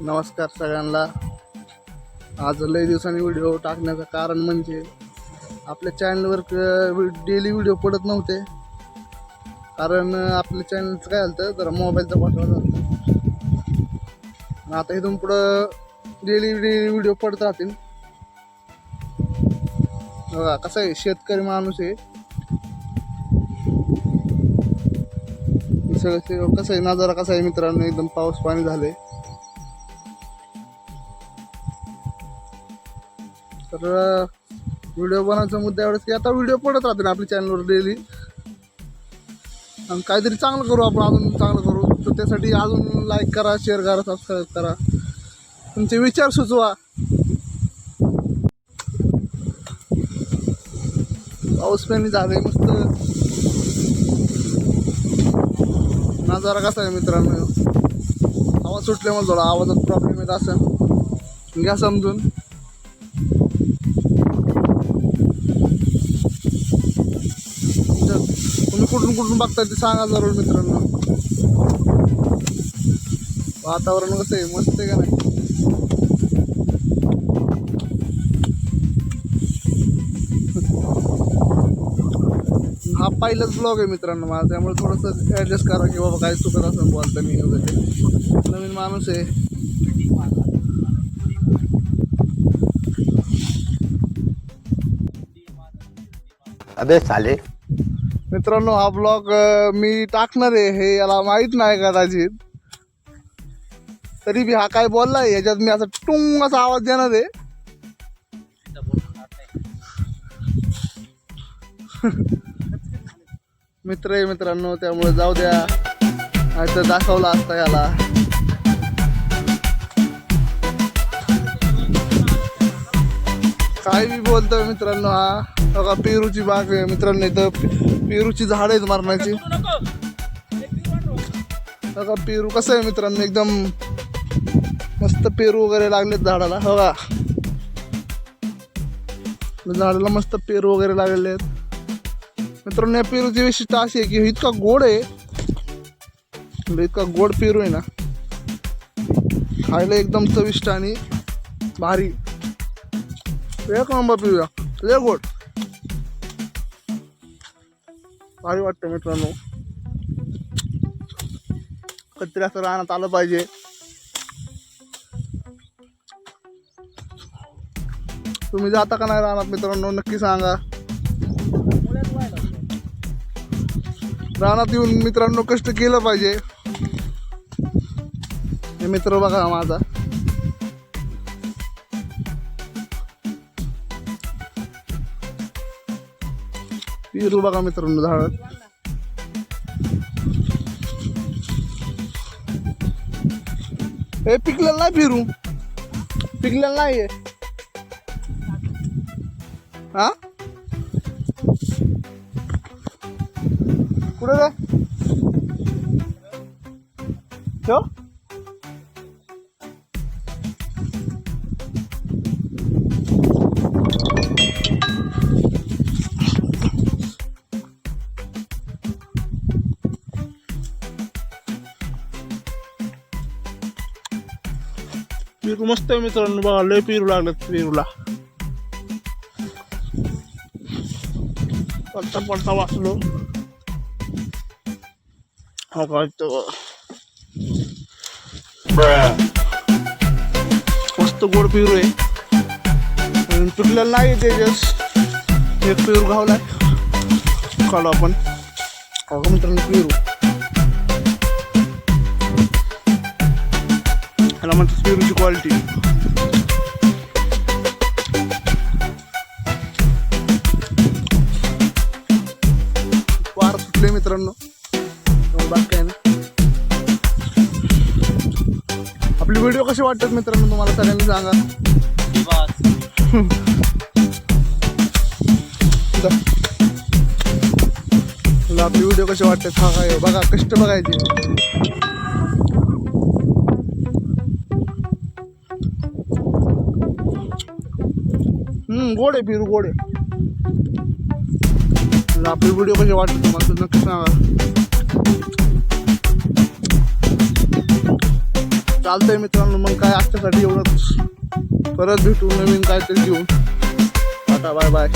नमस्कार सगळ्यांना. आज लई दिवसांनी व्हिडिओ टाकण्याचं कारण म्हणजे आपल्या चॅनलवर डेली व्हिडिओ पडत नव्हते. कारण आपल्या चॅनलचं काय झालं जरा मोबाईलचा पाठवा झाला आता इथून पुढं डेली डेली व्हिडिओ पडत राहतील. बघा कसं आहे शेतकरी माणूस आहे. सगळं ते- कसं आहे नजारा कसा आहे मित्रांनो? एकदम पाऊस पाणी झालंय. तर व्हिडिओ बनवायचा मुद्दा एवढाच की आता व्हिडिओ पडत राहते ना आपल्या चॅनलवर डेली आणि काहीतरी चांगलं करू आपण अजून चांगलं करू. तर त्यासाठी अजून लाईक करा शेअर करा सबस्क्राईब करा. तुमचे विचार सुचवा. पाऊस पाणी झाले मस्त. नजारा कसा आहे मित्रांनो? आवाज सुटल्यामुळे थोडा आवाजात प्रॉब्लेम येत असेल. घ्या समजून तर तुम्ही कुठून कुठून बघताय ते सांगा जरूर मित्रांनो. वातावरण कसं आहे? मस्त आहे का नाही? हा पहिलाच ब्लॉग आहे मित्रांनो माझा. त्यामुळे थोडंसं ॲडजस्ट करा की बाबा काय चुकत असं बोलतं मी वगैरे. नवीन माणूस आहे. अबे साले मित्रांनो हा ब्लॉग मी टाकणार आहे हे याला माहीत नाही कदाचित. तरी बी हा काय बोललाय याच्यात मी असं टुंग असा आवाज देणार आहे. मित्र आहे मित्रांनो त्यामुळे जाऊ द्या. नाही तर दाखवला असता याला. काय बी बोलतोय मित्रांनो हा. बघा पेरूची बाग आहे मित्रांनो इथं. पेरूची झाड आहेत मरणाची. बघा पेरू कसं आहे मित्रांनो एकदम मस्त पेरू वगैरे लागलेत झाडाला. हो बघा झाडाला मस्त पेरू वगैरे लागलेले आहेत. मित्रांनो या पेरूची विशिष्ट अशी आहे की हे इतका गोड आहे. म्हणजे इतका गोड पेरू आहे ना. खायला एकदम चविष्ट आणि भारी. एक नंबर पिऊया? लय गोड. भारी वाटतं मित्रांनो. कधीतरी असं राहण्यात आलं पाहिजे. तुम्ही जाता का नाही राहणार मित्रांनो? नक्की सांगा. रानात येऊन मित्रांनो कष्ट केलं पाहिजे. हे मित्र बघा माझा. पेरू बघा मित्रांनो झाड. हे पिकलेलं नाही पेरू पिकलेलं नाही आहे हा? कुठे पेरू मस्त आहे मित्रांनो. बघा लय पेरू लागलेत पेरूला. पडता पडता वाचलो. हा काय तो. मस्त गोड पेरू आहे. आणि नाही ते जस्ट एक पेरू घावलाय काढू आपण. का मित्रांनो पेरू. क्वालिटी वार सुटले मित्रांनो. बाकी आपली व्हिडिओ कसे वाटतात मित्रांनो तुम्हाला सगळ्यांनी सांगा. आपली व्हिडिओ कसे वाटतात? हा काय बघा कष्ट बघायचे. गोड आहे पिरू गोड आहे. तुला आपली व्हिडिओ कसे वाटतात तुम्हाला तर नक्की सांगा. चालतंय मित्रांनो मग काय आजच्यासाठी एवढंच. परत भेटू नवीन काहीतरी घेऊन. Tata bye bye.